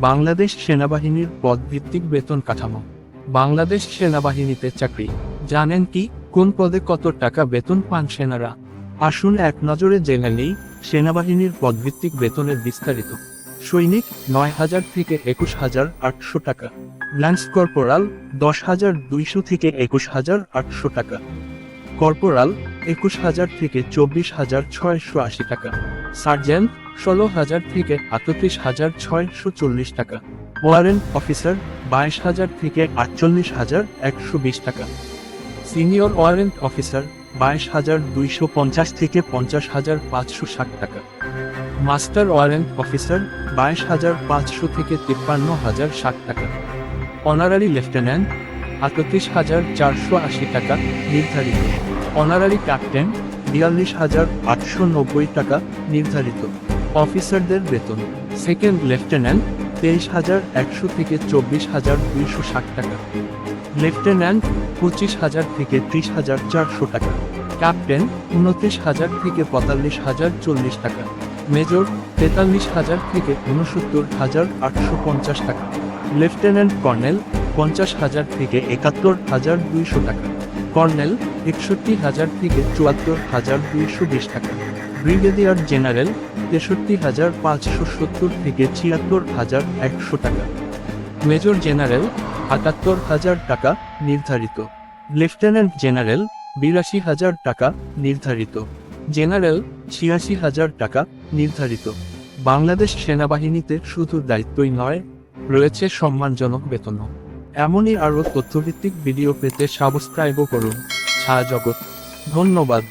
বাংলাদেশ সেনাবাহিনীর পদভিত্তিক বেতন কাঠামো। বাংলাদেশ সেনাবাহিনীতে চাকরি। জানেন কি? কোন পদে কত টাকা বেতন পান সেনারা? আসুন এক নজরে জেনে নেই সেনাবাহিনীর পদভিত্তিক বেতনের বিস্তারিত। সৈনিক নয় হাজার থেকে একুশ হাজার আটশো টাকা। ল্যান্স কর্পোরাল দশ হাজার দুইশো থেকে একুশ হাজার আটশো টাকা। কর্পোরাল একুশ হাজার থেকে চব্বিশ হাজার ছয়শো আশি টাকা। সার্জেন্ট ষোলো হাজার থেকে আটত্রিশ হাজার ছয়শো চল্লিশ টাকা। ওয়ারেন্ট অফিসার বাইশ হাজার থেকে আটচল্লিশ হাজার একশো বিশ টাকা। সিনিয়র ওয়ারেন্ট অফিসার বাইশ হাজার দুইশো পঞ্চাশ থেকে পঞ্চাশ হাজার পাঁচশো ষাট টাকা। মাস্টার ওয়ারেন্ট অফিসার বাইশ হাজার পাঁচশো থেকে তিপ্পান্ন হাজার ষাট টাকা। অনারারি লেফটেন্যান্ট আটত্রিশ হাজার চারশো আশি টাকা নির্ধারিত। অনারারি ক্যাপ্টেন বিয়াল্লিশ হাজার আটশো নব্বই টাকা নির্ধারিত। অফিসারদের বেতন। সেকেন্ড লেফটেন্যান্ট তেইশ হাজার একশো থেকে চব্বিশ হাজার দুইশো ষাট টাকা। লেফটেন্যান্ট পঁচিশ হাজার থেকে ত্রিশ হাজার চারশো টাকা। ক্যাপ্টেন উনত্রিশ হাজার থেকে পঁয়তাল্লিশ হাজার চল্লিশ টাকা। মেজর তেতাল্লিশ হাজার থেকে উনসত্তর হাজার আটশো পঞ্চাশ টাকা। লেফটেন্যান্ট কর্নেল পঞ্চাশ হাজার থেকে একাত্তর হাজার দুইশো টাকা। কর্নেল, একষট্টি হাজার থেকে চুয়াত্তর হাজার দুইশো বিশ টাকা। ব্রিগেডিয়ার জেনারেল, তেষট্টি হাজার পাঁচশো সত্তর থেকে ছিয়াত্তর হাজার একশো টাকা। মেজর জেনারেল, আটাত্তর হাজার টাকা নির্ধারিত। লেফটেন্যান্ট জেনারেল, বিরাশি হাজার টাকা নির্ধারিত। জেনারেল, ছিয়াশি হাজার টাকা নির্ধারিত। বাংলাদেশ সেনাবাহিনীতে শুধু দায়িত্বই নয়, রয়েছে সম্মানজনক বেতনও। এমনই আরও তথ্যভিত্তিক ভিডিও পেতে সাবস্ক্রাইবও করুন। ছায়া জগৎ ধন্যবাদ।